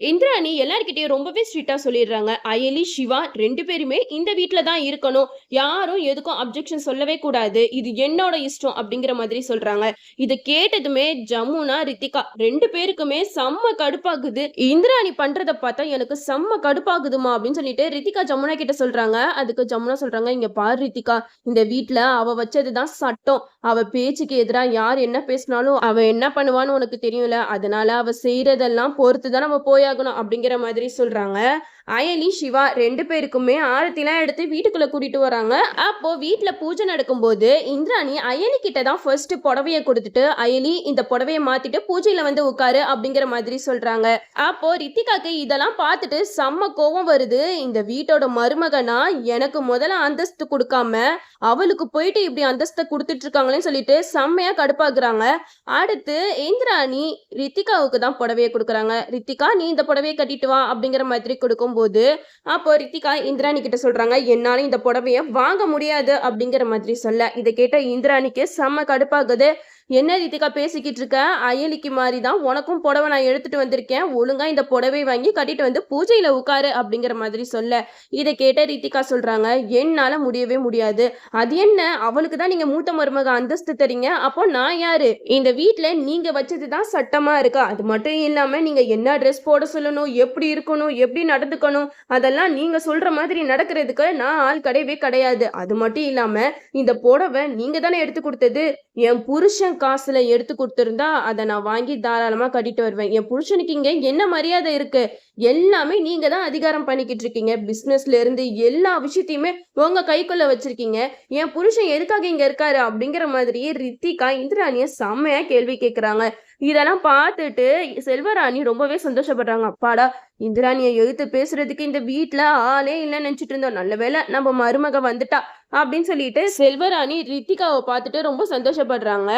இந்திராணி எல்லார்கிட்டயும் ரொம்பவே ஸ்ட்ரிக்டா சொல்லிடுறாங்க. அயலி சிவா ரெண்டு பேருமே இந்த வீட்டில் தான் இருக்கணும். யாரும் எதுக்கும் அப்ஜெக்ஷன் சொல்லவே கூடாது. இது என்னோட இஷ்டம் அப்படிங்கிற மாதிரி சொல்றாங்க. இதை கேட்டதுமே ஜமுனா ரித்திகா ரெண்டு பேருக்குமே செம்ம கடுப்பாகுது. இந்திராணி பண்றத பார்த்தா எனக்கு செம்ம கடுப்பாகுதுமா அப்படின்னு சொல்லிட்டு ரித்திகா ஜமுனா கிட்ட சொல்றாங்க. அதுக்கு ஜமுனா சொல்றாங்க இங்க பாரு ரித்திகா இந்த வீட்டுல அவ வச்சதுதான் சட்டம். அவ பேச்சுக்கு எதிராக யார் என்ன பேசினாலும் அவ என்ன பண்ணுவான்னு உனக்கு தெரியும்ல. அதனால அவ செய்யறதெல்லாம் பொறுத்து தான் நம்ம போயாகணும் அப்படிங்கிற மாதிரி சொல்றாங்க. அயலி சிவா ரெண்டு பேருக்குமே ஆரத்திலாம் எடுத்து வீட்டுக்குள்ள கூட்டிட்டு வராங்க. அப்போ வீட்டில் பூஜை நடக்கும்போது இந்திராணி அயலி கிட்ட தான் ஃபர்ஸ்ட் புடவைய கொடுத்துட்டு அயலி இந்த புடவைய மாத்திட்டு பூஜையில வந்து உட்காரு அப்படிங்கிற மாதிரி சொல்றாங்க. அப்போ ரித்திகாக்கு இதெல்லாம் பார்த்துட்டு செம்ம கோவம் வருது. இந்த வீட்டோட மருமகனா எனக்கு முதல்ல அந்தஸ்து கொடுக்காம அவளுக்கு போயிட்டு இப்படி அந்தஸ்தை கொடுத்துட்டு இருக்காங்களேன்னு சொல்லிட்டு செம்மையா கடுப்பாக்குறாங்க. அடுத்து இந்திராணி ரித்திகாவுக்கு தான் புடவைய கொடுக்குறாங்க. ரித்திகா நீ இந்த புடவையை கட்டிட்டு வா அப்படிங்கிற மாதிரி கொடுக்கும் கொடுக்கும்போது அப்போ ரித்திகா இந்திராணி கிட்ட சொல்றாங்க என்னால இந்த புடவைய வாங்க முடியாது அப்படிங்கிற மாதிரி சொல்ல. இதை கேட்ட இந்திராணிக்கு செம்ம கடுப்பாகுது. என்ன ரித்திகா பேசிக்கிட்டு இருக்க அயலிக்கு மாதிரி தான் உனக்கும் புடவை நான் எடுத்துட்டு வந்திருக்கேன். ஒழுங்கா இந்த புடவை வாங்கி கட்டிட்டு வந்து பூஜையில உட்காரு அப்படிங்கிற மாதிரி சொல்ல. இதை கேட்ட ரித்திகா சொல்றாங்க என்னால முடியவே முடியாது. அது என்ன? அவளுக்கு தான் நீங்க மூத்த மருமக அந்தஸ்து தரீங்க. அப்போ நான் யாரு? இந்த வீட்டுல நீங்க வச்சது தான் சட்டமா இருக்கா? அது மட்டும் இல்லாம நீங்க என்ன ட்ரெஸ் போட சொல்லணும்? எப்படி இருக்கணும்? எப்படி நடந்துக்கணும்? அதெல்லாம் நீங்க சொல்ற மாதிரி நடக்கிறதுக்கு நான் ஆள் கிடையவே கிடையாது. அது மட்டும் இல்லாம இந்த புடவை நீங்க தானே எடுத்து கொடுத்தது. என் புருஷன் காசுல எடுத்து கொடுத்துருந்தா அதை நான் வாங்கி தாராளமா கட்டிட்டு வருவேன். என் புருஷனுக்கு இங்க என்ன மரியாதை இருக்கு? எல்லாமே நீங்க தான் அதிகாரம் பண்ணிக்கிட்டு இருக்கீங்க. பிசினஸ்ல இருந்து எல்லா விஷயத்தையுமே உங்க கைக்குள்ள வச்சிருக்கீங்க. என் புருஷன் எதுக்காக இங்க இருக்காரு? அப்படிங்கிற மாதிரியே ரித்திகா இந்திராணிய செம்மையா கேள்வி கேட்கிறாங்க இதெல்லாம் பார்த்துட்டு செல்வராணி ரொம்பவே சந்தோஷப்படுறாங்க. அப்பாடா இந்திராணியை எழுத்து பேசுறதுக்கு இந்த வீட்டுல ஆளே இல்லைன்னு நினைச்சிட்டு இருந்தோம். நல்ல வேளை நம்ம மருமக வந்துட்டா. அப்படின்னு சொல்லிட்டு செல்வராணி ரித்திகாவை பார்த்துட்டு ரொம்ப சந்தோஷப்படுறாங்க.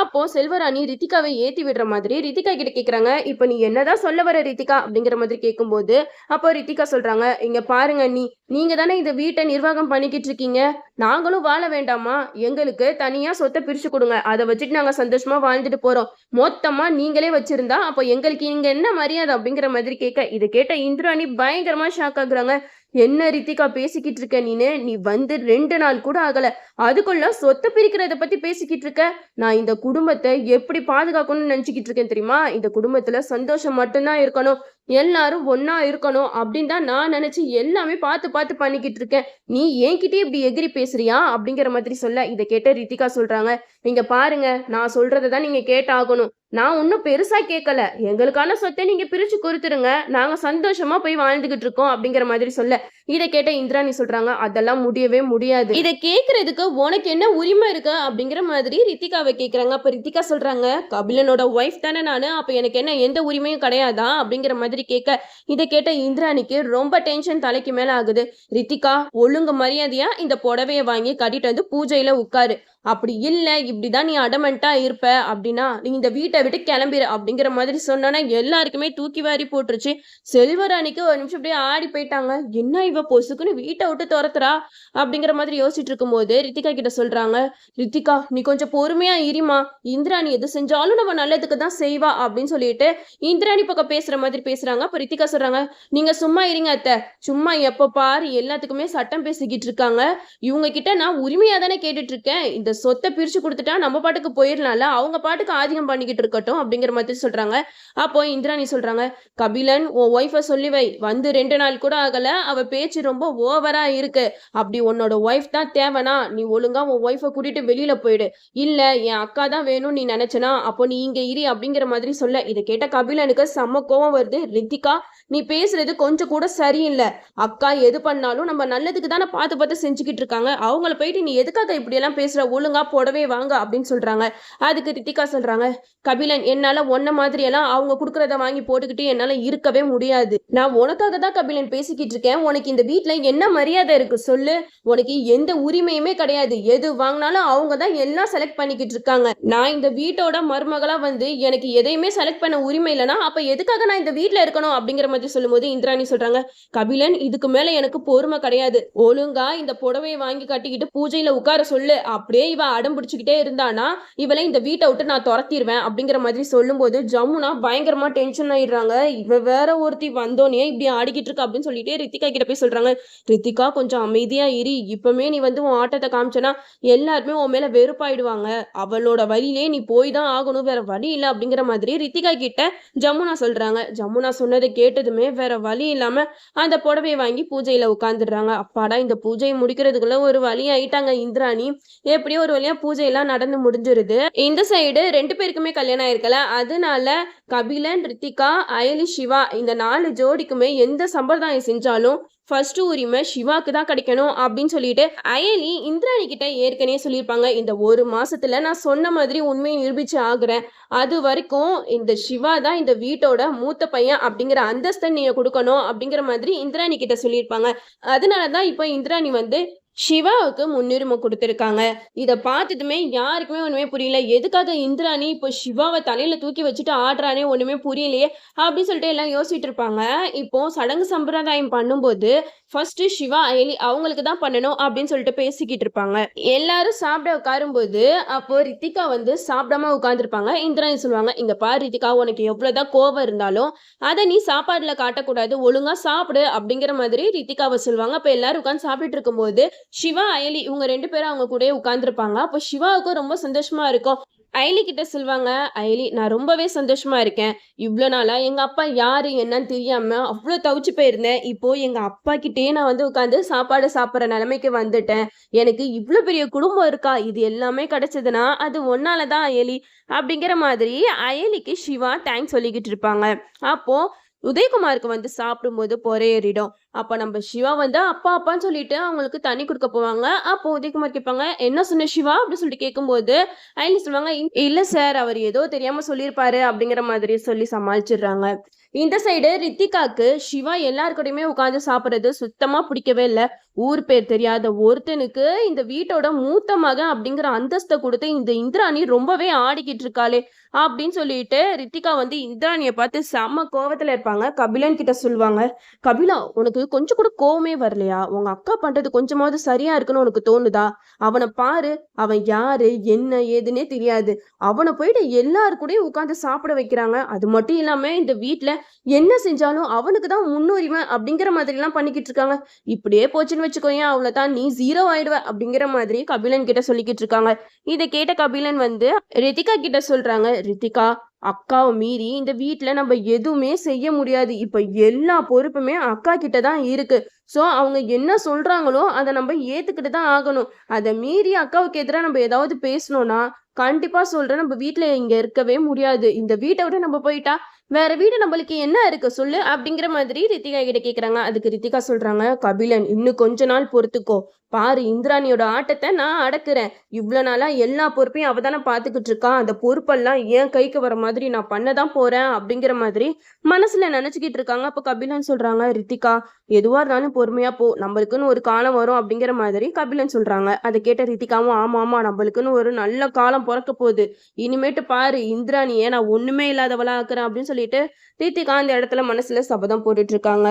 அப்போ செல்வராணி ரித்திகாவை ஏத்தி விடுற மாதிரி ரித்திகா கிட்ட கேக்குறாங்க இப்போ நீ என்னதான் சொல்ல வர ரித்திகா? அப்படிங்கிற மாதிரி கேட்கும்போது அப்போ ரித்திகா சொல்றாங்க இங்க பாருங்க நீ நீங்க தானே இந்த வீட்டை நிர்வாகம் பண்ணிக்கிட்டு இருக்கீங்க. நாங்களும் வாழ வேண்டாமா? எங்களுக்கு தனியா சொத்தை பிரிச்சு கொடுங்க. அதை வச்சுட்டு நாங்க சந்தோஷமா வாழ்ந்துட்டு போறோம். மொத்தமா நீங்களே வச்சிருந்தா அப்போ எங்களுக்கு இங்க என்ன மரியாதை? அப்படிங்கிற மாதிரி கேட்க இதை கேட்ட இந்திராணி பயங்கரமா ஷாக் ஆகுறாங்க. என்ன ரித்திகா பேசிக்கிட்டு இருக்க நீனு? நீ வந்து ரெண்டு நாள் கூட ஆகல. அதுக்குள்ள சொத்தை பிரிக்கிறத பத்தி பேசிக்கிட்டு இருக்க? நான் இந்த குடும்பத்தை எப்படி பாதுகாக்கணும்னு நினைச்சுக்கிட்டு இருக்கேன் தெரியுமா? இந்த குடும்பத்துல சந்தோஷம் மட்டும்தான் இருக்கணும். எல்லாரும் ஒன்னா இருக்கணும் அப்படின்னு தான் நான் நினைச்சு எல்லாமே பார்த்து பார்த்து பண்ணிக்கிட்டு இருக்கேன். நீ என்கிட்டயே இப்படி எகிரி பேசுறியா? அப்படிங்கிற மாதிரி சொல்ல. இதை கேட்ட ரித்திகா சொல்றாங்க. நீங்க பாருங்க. நான் சொல்றதை தான் நீங்க கேட்டாகணும். நான் ஒன்றும் பெருசாக கேட்கல எங்களுக்கான சொத்தை நீங்கள் பிரித்து கொடுத்துருங்க. நாங்கள் சந்தோஷமாக போய் வாழ்ந்துக்கிட்டு இருக்கோம் அப்படிங்கிற மாதிரி சொல்ல. இதை கேட்ட இந்திராணி சொல்கிறாங்க அதெல்லாம் முடியவே முடியாது. இதை கேட்குறதுக்கு உனக்கு என்ன உரிமை இருக்கு? அப்படிங்கிற மாதிரி ரித்திகாவை கேட்குறாங்க அப்போ ரித்திகா சொல்கிறாங்க கபிலனோட ஒய்ஃப் தானே நான். அப்போ எனக்கு என்ன எந்த உரிமையும் கிடையாதா? அப்படிங்கிற மாதிரி கேட்க இதை கேட்ட இந்திராணிக்கு ரொம்ப டென்ஷன் தலைக்கு மேலே ஆகுது. ரித்திகா ஒழுங்கு மரியாதையாக இந்த புடவைய வாங்கி கட்டிட்டு வந்து பூஜையில் உட்காரு. அப்படி இல்லை இப்படிதான் நீ அடமெண்ட்டாக இருப்ப அப்படின்னா நீ இந்த வீட்டை விட்டு கிளம்பிடு அப்படிங்கிற மாதிரி சொன்னோன்னா எல்லாருக்குமே தூக்கி வாரி போட்டுருச்சு. செல்வராணிக்கு ஒரு நிமிஷம் அப்படியே ஆடி போயிட்டாங்க. என்ன இவ பொசுக்குன்னு வீட்டை விட்டு துரத்துறா அப்படிங்கிற மாதிரி யோசிச்சுட்டு இருக்கும்போது ரித்திகா கிட்ட சொல்கிறாங்க ரித்திகா நீ கொஞ்சம் பொறுமையாக இருமா. இந்திராணி எது செஞ்சாலும் நம்ம நல்லதுக்கு தான் செய்வா அப்படின்னு சொல்லிட்டு இந்திராணி பக்கம் பேசுகிற மாதிரி பேசுகிறாங்க அப்ப ரித்திகா சொல்கிறாங்க நீங்கள் சும்மா இருங்க அத்தை. சும்மா எப்போ பாரு எல்லாத்துக்குமே சட்டம் பேசிக்கிட்டு இருக்காங்க. இவங்க கிட்ட நான் உரிமையாக தானே கேட்டுட்டு இருக்கேன். இந்த இந்த சொத்தை பிரிச்சு கொடுத்துட்டா நம்ம பாட்டுக்கு போயிடலாம்ல அவங்க பாட்டுக்கு ஆதிக்கம் பண்ணிக்கிட்டு இருக்கட்டும் அப்படிங்கிற மாதிரி சொல்றாங்க. அப்போ இந்திராணி சொல்றாங்க கபிலன் உன் ஒய்ஃபை சொல்லி வை. வந்து ரெண்டு நாள் கூட ஆகல. அவ பேச்சு ரொம்ப ஓவரா இருக்கு. அப்படி உன்னோட ஒய்ஃப் தான் தேவைனா? நீ ஒழுங்கா உன் ஒய்ஃபை கூட்டிட்டு வெளியில போயிடு. இல்ல என் அக்கா தான் வேணும்னு நீ நினைச்சனா? அப்போ நீ இங்க இரு அப்படிங்கிற மாதிரி சொல்ல. இதை கேட்ட கபிலனுக்கு செம்ம கோவம் வருது. ரித்திகா நீ பேசுறது கொஞ்சம் கூட சரியில்லை. அக்கா எது பண்ணாலும் நம்ம நல்லதுக்கு தானே பார்த்து பார்த்து செஞ்சுக்கிட்டு இருக்காங்க. அவங்கள போயிட்டு நீ எதுக்காக இப்படி எல்லாம் ஒழுங்கா புடவை வாங்க அப்படின்னு சொல்றாங்க. அதுக்கு ரித்திகா சொல்றாங்க கபிலன் என்னால ஒன்ன மாதிரி எல்லாம் அவங்க குடுக்கறத வாங்கி போட்டுக்கிட்டு என்னால இருக்கவே முடியாது. நான் உனக்காக தான் கபிலன் பேசிக்கிட்டு இருக்கேன். உனக்கு இந்த வீட்டில் என்ன மரியாதை இருக்கு சொல்லு. உனக்கு எந்த உரிமையுமே கிடையாது. எது வாங்கினாலும் அவங்க தான் எல்லாம் செலக்ட் பண்ணிக்கிட்டு இருக்காங்க. நான் இந்த வீட்டோட மருமகளா வந்து எனக்கு எதையுமே செலக்ட் பண்ண உரிமை இல்லைன்னா அப்ப எதுக்காக நான் இந்த வீட்டில் இருக்கணும்? அப்படிங்கிற மாதிரி சொல்லும்போது இந்திராணி சொல்றாங்க கபிலன் இதுக்கு மேல எனக்கு பொறுமை கிடையாது. ஒழுங்கா இந்த புடவையை வாங்கி கட்டிக்கிட்டு பூஜையில உட்கார சொல்லு. அப்படியே இவன் அடம் பிடிச்சிக்கிட்டே இருந்தானா? இவளை இந்த வீட்டை விட்டு நான் துரத்திடுவேன் அப்படிங்கிற மாதிரி சொல்லும்போது ஜமுனா பயங்கரமா டென்ஷன் ஆயிடுறாங்க. இவ வேற ஒருத்தி வந்தோனே இப்படி ஆடிக்கிட்டு இருக்கா அப்படின்னு சொல்லிட்டு ரித்திகா கிட்ட போய் சொல்றாங்க ரித்திகா கொஞ்சம் அமைதியா இரு. இப்பவுமே நீ வந்து உன் ஆட்டத்தை காமிச்சனா எல்லாருமே உன் மேல வெறுப்பாயிடுவாங்க. அவளோட வழியிலே நீ போய் தான் ஆகணும். வேற வழி இல்லை அப்படிங்கிற மாதிரி ரித்திகா கிட்ட ஜமுனா சொல்றாங்க. ஜமுனா சொன்னதை கேட்டதுமே வேற வழி இல்லாம அந்த புடவையை வாங்கி பூஜையில உட்காந்துடுறாங்க அப்பாடா இந்த பூஜையை முடிக்கிறதுக்குள்ள ஒரு வழி ஆயிட்டாங்க இந்திராணி. எப்படியோ ஒரு வழியா பூஜையெல்லாம் நடந்து முடிஞ்சிருது. இந்த சைடு ரெண்டு பேருக்குமே கல்யாணம் ஆயிருக்கல. அதனால கபிலன் ரித்திகா அயலி சிவா இந்த நாலு ஜோடிக்குமே எந்த சம்பிரதாயம் செஞ்சாலும் ஃபர்ஸ்ட் உரிமை சிவாக்கு தான் கிடைக்கணும் அப்படின்னு சொல்லிட்டு அயலி இந்திராணி கிட்ட ஏற்கனவே சொல்லியிருப்பாங்க. இந்த ஒரு மாசத்துல நான் சொன்ன மாதிரி உண்மையை நிரூபிச்சு ஆகுறேன். அது வரைக்கும் இந்த சிவா தான் இந்த வீட்டோட மூத்த பையன் அப்படிங்கிற அந்தஸ்தை நீங்க கொடுக்கணும் அப்படிங்கிற மாதிரி இந்திராணி கிட்ட சொல்லியிருப்பாங்க. அதனால தான் இப்போ இந்திராணி வந்து சிவாவுக்கு முன்னுரிமை கொடுத்துருக்காங்க. இதை பார்த்ததுமே யாருக்குமே ஒன்றுமே புரியல. எதுக்காக இந்திராணி இப்போ சிவாவை தலையில் தூக்கி வச்சுட்டு ஆடுறானே ஒன்றுமே புரியலையே அப்படின்னு சொல்லிட்டு எல்லாம் யோசிச்சுட்டு இருப்பாங்க. இப்போ சடங்கு சம்பிரதாயம் பண்ணும்போது ஃபர்ஸ்ட் சிவா அயலி அவங்களுக்கு தான் பண்ணணும் அப்படின்னு சொல்லிட்டு பேசிக்கிட்டு இருப்பாங்க. எல்லாரும் சாப்பிட உட்காரும்போது அப்போ ரித்திகா வந்து சாப்பிடாம உட்காந்துருப்பாங்க இந்திராணி சொல்லுவாங்க? இங்க பாரு ரித்திகா உனக்கு எவ்வளவுதான் கோவம் இருந்தாலும் அதை நீ சாப்பாடுல காட்டக்கூடாது. ஒழுங்கா சாப்பிடு அப்படிங்கிற மாதிரி ரித்திகாவை சொல்லுவாங்க. அப்போ எல்லாரும் உட்காந்து சாப்பிட்டுட்டு இருக்கும்போது சிவா அயலி இவங்க ரெண்டு பேரும் அவங்க கூடயே உட்காந்துருப்பாங்க அப்போ சிவாவுக்கும் ரொம்ப சந்தோஷமா இருக்கும். அயலி கிட்ட சொல்லுவாங்க அயலி நான் ரொம்பவே சந்தோஷமா இருக்கேன். இவ்வளோ நாளா எங்க அப்பா யாரு என்னன்னு தெரியாம அவ்வளோ தவிச்சு போயிருந்தேன். இப்போ எங்க அப்பா கிட்டேயே நான் வந்து உட்காந்து சாப்பாடு சாப்பிட்ற நிலைமைக்கு வந்துட்டேன். எனக்கு இவ்வளோ பெரிய குடும்பம் இருக்கா? இது எல்லாமே கிடைச்சதுன்னா அது ஒன்னால தான் அயலி. அப்படிங்கிற மாதிரி அயலிக்கு சிவா தேங்க்ஸ் சொல்லிக்கிட்டு இருப்பாங்க. அப்போ உதயகுமாருக்கு வந்து சாப்பிடும்போது பொறையேறிடும். அப்போ நம்ம சிவா வந்து அப்பா அப்பான்னு சொல்லிட்டு அவங்களுக்கு தண்ணி கொடுக்க போவாங்க. அப்போ உதயகுமார் கேட்பாங்க என்ன சொன்ன சிவா? அப்படின்னு சொல்லிட்டு கேட்கும்போது ஐலி சொல்லுவாங்க "இ- இல்ல சார் அவர் ஏதோ தெரியாம சொல்லியிருப்பாரு அப்படிங்கிற மாதிரி சொல்லி சமாளிச்சிடுறாங்க. இந்த சைடு ரித்திகாக்கு சிவா எல்லாருக்கூடயுமே உட்காந்து சாப்பிட்றது சுத்தமாக பிடிக்கவே இல்லை. ஊர் பேர் தெரியாத ஒருத்தனுக்கு இந்த வீட்டோட மூத்த மகன் அப்படிங்கிற அந்தஸ்தை கொடுத்து இந்த இந்திராணி ரொம்பவே ஆடிக்கிட்டு இருக்காளே அப்படின்னு சொல்லிட்டு ரித்திகா வந்து இந்திராணியை பார்த்து செம்ம கோவத்துல இருப்பாங்க. கபிலன் கிட்ட சொல்லுவாங்க கபிலா உனக்கு கொஞ்சம் கூட கோவமே வரலையா? உங்க அக்கா பண்றது கொஞ்சமாவது சரியா இருக்குன்னு உனக்கு தோணுதா? அவனை பாரு அவன் யாரு என்ன ஏதுன்னே தெரியாது. அவனை போயிட்டு எல்லாரு கூடயும் உட்காந்து சாப்பிட வைக்கிறாங்க. அது மட்டும் இல்லாம இந்த வீட்டில் என்ன செஞ்சாலும் அவனுக்கு தான் முன்னுரிமை அப்படிங்கிற மாதிரி எல்லாம் பண்ணிக்கிட்டு இருக்காங்க. இப்படியே போச்சுன்னு வச்சுக்கோங்க அவ்வளவுதான் நீ ஜீரோ ஆயிடுவ அப்படிங்கிற மாதிரி கபிலன் கிட்ட சொல்லிக்கிட்டு இருக்காங்க. இதை கேட்ட கபிலன் வந்து ரித்திகா கிட்ட சொல்றாங்க ரித்திகா அக்காவை மீறி இந்த வீட்டில் நம்ம எதுவுமே செய்ய முடியாது. இப்ப எல்லா பொறுப்புமே அக்கா கிட்ட தான் இருக்கு. ஸோ அவங்க என்ன சொல்றாங்களோ அதை நம்ம ஏத்துக்கிட்டு தான் ஆகணும். அதை மீறி அக்காவுக்கு எதிராக நம்ம ஏதாவது பேசணும்னா கண்டிப்பா சொல்றேன். நம்ம வீட்டுல இங்க இருக்கவே முடியாது. இந்த வீட்டை விட்டு நம்ம போயிட்டா வேற வீடு நம்மளுக்கு என்ன இருக்கு சொல்லு அப்படிங்கிற மாதிரி ரித்திகா கிட்ட கேக்குறாங்க. அதுக்கு ரித்திகா சொல்றாங்க கபிலன் இன்னும் கொஞ்ச நாள் பொறுத்துக்கோ. பாரு இந்திராணியோட ஆட்டத்தை நான் அடக்குறேன். இவ்வளோ நாளாக எல்லா பொறுப்பையும் அவதானம் தானே இருக்கா. அந்த பொறுப்பெல்லாம் ஏன் கைக்கு வர மாதிரி நான் பண்ண தான் போகிறேன் அப்படிங்கிற மாதிரி மனசில் நினச்சிக்கிட்டு இருக்காங்க. அப்போ கபிலன் சொல்கிறாங்க ரித்திகா எதுவாக இருந்தாலும் பொறுமையாக போ. நம்மளுக்குன்னு ஒரு காலம் வரும் அப்படிங்கிற மாதிரி கபிலன் சொல்கிறாங்க அதை கேட்ட ரித்திகாவும் ஆமாம் ஆமாம் நம்மளுக்குன்னு ஒரு நல்ல காலம் பிறக்க போகுது. இனிமேட்டு பாரு இந்திராணியை நான் ஒன்றுமே இல்லாதவளாக ஆக்குறேன் அப்படின்னு சொல்லிட்டு ரித்திகா அந்த இடத்துல மனசில் சபதம் போட்டுட்ருக்காங்க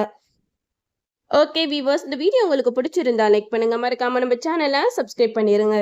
ஓகே வீவர்ஸ் இந்த வீடியோ உங்களுக்கு பிடிச்சிருந்தா லைக் பண்ணுங்க. மறக்காம நம்ம சேனலை சப்ஸ்கிரைப் பண்ணிருங்க.